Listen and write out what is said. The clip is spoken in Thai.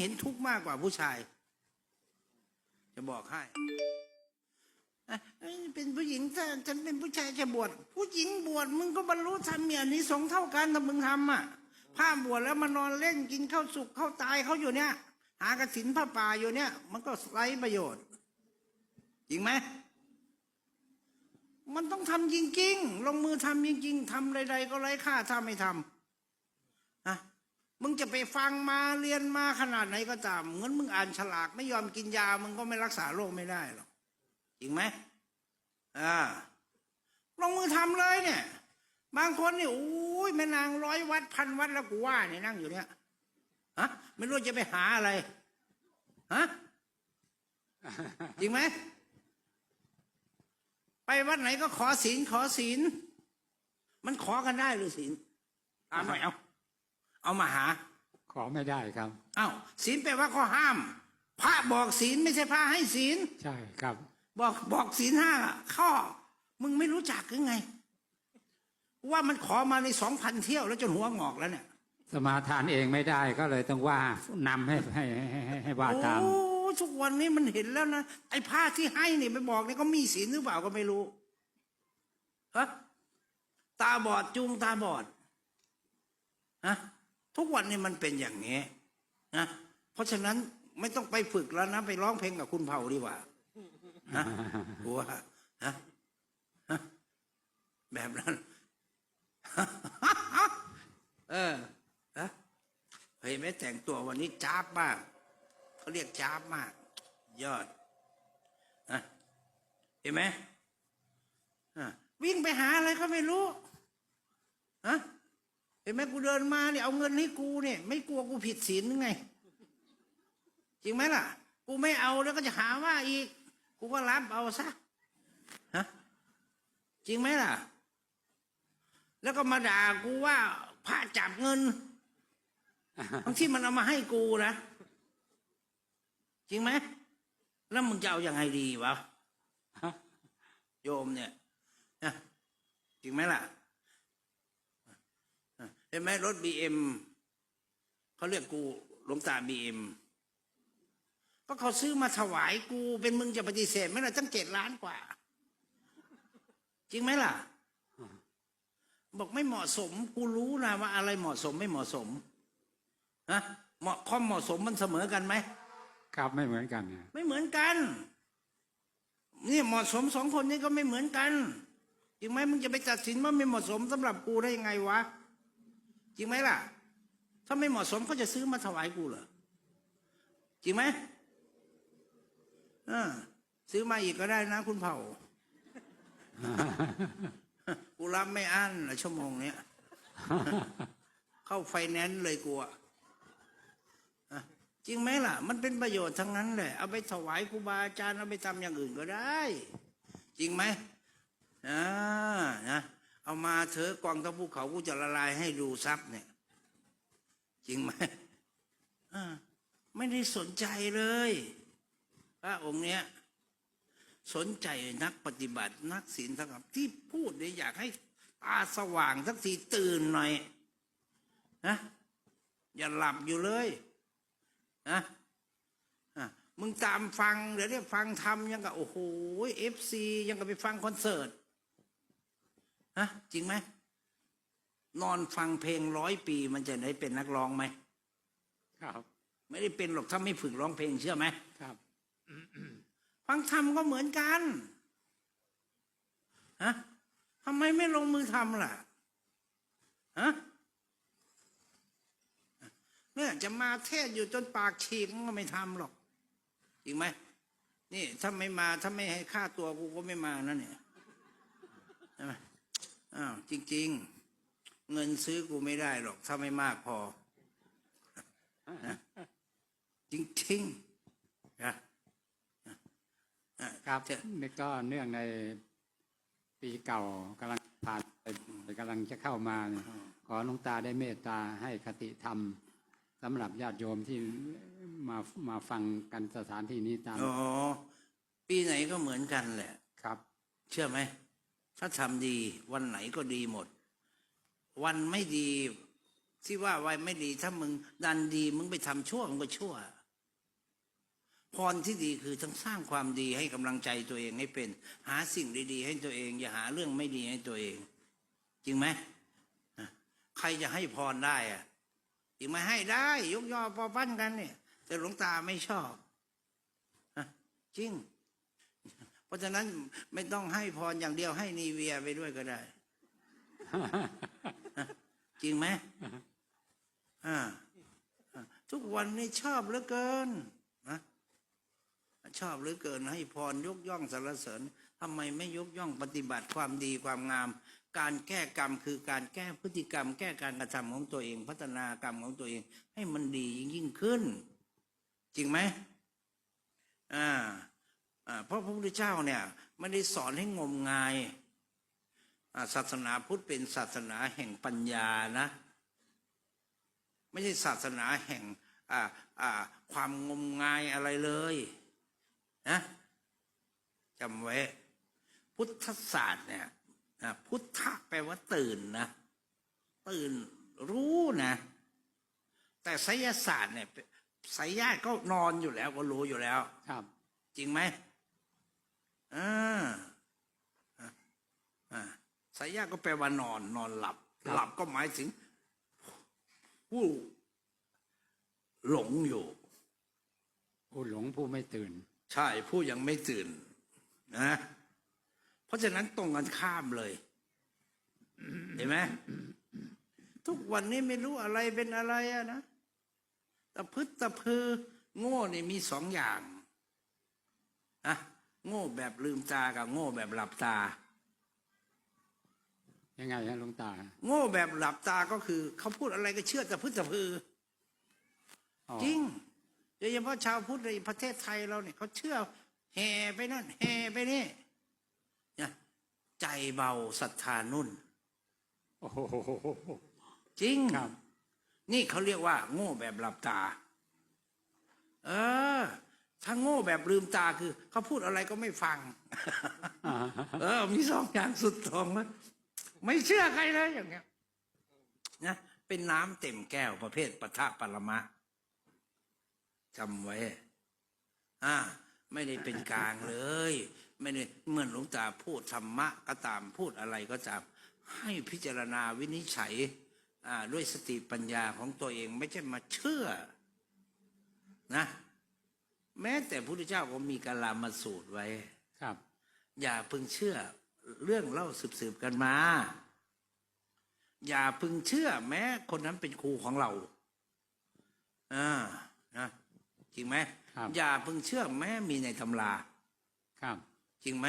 เห็นทุกข์มากกว่าผู้ชาย จะบอกให้เป็นผู้หญิงถ้าฉันเป็นผู้ชายจะบวชผู้หญิงบวชมึงก็บรรลุธรรมเนี่ยนี้สงเท่ากันถ้ามึงทำอะผ้าบวชแล้วมานอนเล่นกินข้าวสุกข้าวตายเขาอยู่เนี่ย หากระถินผ้าป่าอยู่เนี่ย มันก็ไร้ประโยชน์จริงไหมมันต้องทำจริง ๆ ลงมือทำจริง ๆทำใดๆก็ไร้ค่าถ้าไม่ทำอะ มึงจะไปฟังมาเรียนมาขนาดไหนก็ตามเหมือนมึงอ่านฉลากไม่ยอมกินยา มึงก็ไม่รักษาโรคไม่ได้หรอกจริงไหมอ่าลงมือทำเลยเนี่ย บางคนนี่โอ้ยแม่นางร้อยวัดพันวัดแล้วกูว่าเนี่ยนั่งอยู่เนี่ยฮะไม่รู้จะไปหาอะไรฮะจริงไหมไปวัดไหนก็ขอศีลขอศีล มันขอกันได้หรือศีลถามหน่อยเอา เอามาหา ขอไม่ได้ครับเอ้าศีลแปลว่าข้อห้าม พระบอกศีลไม่ใช่พระให้ศีล ใช่ครับ บอกบอกศีลห้าข้อ มึงไม่รู้จักหรือไง ว่ามันขอมาในสองพันเที่ยวแล้วจนหัวงอกแล้วเนี่ยสมาทานเองไม่ได้ก็เลยต้องว่านำให้ให้ให้ให้ให้ว่าตาม โอ้ทุกวันนี้มันเห็นแล้วนะไอ้ผ้าที่ให้เนี่ยไปบอกเนี่ยก็มีศีลหรือเปล่าก็ไม่รู้ฮะตาบอดจูงตาบอดฮะ ทุกวันนี้มันเป็นอย่างนี้นะเพราะฉะนั้นไม่ต้องไปฝึกแล้วนะ ไปร้องเพลงกับคุณเผาดีกว่าฮะกลัวฮะฮะแบบนั้น เออฮะเห็นไหมแต่งตัววันนี้จ้าบมากเขาเรียกจ้าบมาก ยอดนะเห็นไหมอะวิ่งไปหาอะไรก็ไม่รู้ฮะ เห็นไหมกูเดินมาเนี่ยเอาเงินให้กูเนี่ย ไม่กลัวกูผิดศีลหรือไง จริงไหมล่ะ กูไม่เอาแล้วก็จะหาว่าอีก กูก็รับเอาซะฮะจริงไหมล่ะ แล้วก็มาด่ากูว่าพระจับเงินบางที่มันเอามาให้กูนะจริงไหมแล้วมึงจะเอาอยัางไงดีวะโยมเนี่ยจริงไหมล่ะ เห็นไหมรถบีเอ็มเขาเรียกกูหลวงตาบีเอ็มก็เขาซื้อมาถวายกูเป็นมึงจะปฏิเสธไหมล่ะตั้งเจ็ดล้านกว่า จริงไหมล่ะ บอกไม่เหมาะสม กูรู้นะว่าอะไรเหมาะสมไม่เหมาะสมนะเหมาะความเหมาะสมมันเสมอกันไหมครับไม่เหมือนกันเนี่ยไม่เหมือนกันนี่เหมาะสมสองคนนี้ก็ไม่เหมือนกันจริงไหมมึงจะไปตัดสินว่าไม่เหมาะสมสำหรับกูได้ยังไงวะ จริงไหมล่ะ ถ้าไม่เหมาะสมเขาจะซื้อมาถวายกูเหรอจริงไหมอ่าซื้อมาอีกก็ได้นะ คุณเผ่ากูรับไม่อั้นละชั่วโมงเนี้ยเข้าไฟแนนซ์เลยกูอะอะจริงไหมล่ะ มันเป็นประโยชน์ทั้งนั้นแหละ เอาไปถวายครูบาอาจารย์เอาไปทำอย่างอื่นก็ได้ จริงไหมอ่านะ เอามาเถอะกองทัพภูเขากูจะละลายให้ดูทรัพย์เนี่ย จริงไหมอ่าไม่ได้สนใจเลยพระองค์เนี้ย สนใจนักปฏิบัตินักศีลทั้งหลายที่พูดเนี่ยอยากให้ตาสว่างสักทีตื่นหน่อยนะอย่าหลับอยู่เลยนะอะมึงตามฟังเดี๋ยวนี้ฟังทำยังกับโอ้โหเอฟซียังกับไปฟังคอนเสิร์ต ฮะจริงไหมนอนฟังเพลงร้อยปี มันจะได้เป็นนักร้องไหมครับ ไม่ได้เป็นหรอกถ้าไม่ฝึกร้องเพลงเชื่อไหมครับฟังธรรมก็เหมือนกันฮะทำไมไม่ลงมือทำล่ะฮะเนี่ยจะมาเทศอยู่จนปากฉีกมันก็ไม่ทำหรอกจริงไหมนี่ถ้าไม่มาถ้าไม่ให้ค่าตัวกูก็ไม่มานะเนี่ยใช่ไหม อ้าวจริง ๆ เงินซื้อกูไม่ได้หรอก ถ้าไม่มากพอนะจริงๆนะครับเชิญนี่ก็เนื่องในปีเก่ากำลังผ่านไปกำลังจะเข้ามาเนี่ยขอหลวงตาได้เมตตาให้คติธรรมสำหรับญาติโยมที่มามาฟังกันสถานที่นี้ตามอ๋อปีไหนก็เหมือนกันแหละ ครับ เชื่อไหม ถ้าทำดีวันไหนก็ดีหมด วันไม่ดีที่ว่าไว้ไม่ดี ถ้ามึงดันดี มึงไปทำชั่วมึงก็ชั่ว พรที่ดีคือทั้งสร้างความดีให้กำลังใจตัวเองให้เป็น หาสิ่งดีๆ ให้ตัวเอง อย่าหาเรื่องไม่ดีให้ตัวเอง จริงไหมใครจะให้พรได้อะจริงไหมให้ได้ ยกยอปอปั้นกันเนี่ย แต่หลวงตาไม่ชอบอจริง ราะฉะนั้นไม่ต้องให้พรอย่างเดียวให้นีเวียไปด้วยก็ได้ จริงไหมอ่าทุกวันนี้ชอบเหลือเกินนะชอบเหลือเกินให้พรยกย่องสรรเสริญทำไมไม่ยกย่องปฏิบัติความดีความงาม การแก้กรรมคือการแก้พฤติกรรม แก้การกระทำของตัวเอง พัฒนากรรมของตัวเอง ให้มันดียิ่งยิ่งขึ้น จริงไหมอ่า เพราะพระพุทธเจ้าเนี่ยไม่ได้สอนให้งมงายอ่าศาสนาพุทธเป็นศาสนาแห่งปัญญานะ ไม่ใช่ศาสนาแห่งอ่าอ่าความงมงายอะไรเลยนะจำไว้ พุทธศาสตร์เนี่ยอ่าพุทธะแปลว่าตื่นนะ ตื่นรู้นะ แต่ไสยศาสตร์เนี่ยไสยญาติก็นอนอยู่แล้วก็รู้อยู่แล้ว ครับ จริงไหมอ่าอ่าอ่าสายญาติก็แปลว่านอน นอนหลับครับ หลับก็หมายถึง ผู้หลงอยู่ ผู้หลงผู้ไม่ตื่น ใช่ผู้ยังไม่ตื่นนะเพราะฉะนั้นตรงกันข้ามเลย เห็นไหมทุกวันนี้ไม่รู้อะไรเป็นอะไรอะนะตะพึดตะพือ โง่นี่มีสองอย่างนะโง่แบบลืมตากับโง่แบบหลับตา ยังไงฮะหลวงตา โง่แบบหลับตาก็คือ เขาพูดอะไรก็เชื่อตะพึดตะพืออ๋อจริงโดยเฉพาะชาวพุทธในประเทศไทยเราเนี่ยเขาเชื่อแห่ไปนั่นแห่ไปนี่นะใจเบาศรัทธานุ่นโอ้โหจริงครับ นี่เขาเรียกว่า โง่แบบหลับตา เออ ถ้าโง่แบบลืมตาคือ เขาพูดอะไรก็ไม่ฟังอ่าเออ มีสองอย่างสุดตรงนะ ไม่เชื่อใครเลยอย่างเงี้ยนะเป็นน้ำเต็มแก้วประเภทปะทะปรมะจำไว้ อ่า ไม่ได้เป็นกลางเลย ไม่ได้เหมือนหลวงตาพูดธรรมะก็ตามพูดอะไรก็ตาม ให้พิจารณาวินิจฉัย อ่า ด้วยสติปัญญาของตัวเองไม่ใช่มาเชื่อ นะ แม้แต่พระพุทธเจ้าก็มีกาลามาสูตรไว้ ครับ อย่าพึงเชื่อ เรื่องเล่าสืบๆกันมา อย่าพึงเชื่อแม้ คนนั้นเป็นครูของเราอ่านะจริงไหมครับอย่าพึงเชื่อแม้มีในตำรา ครับ จริงไหม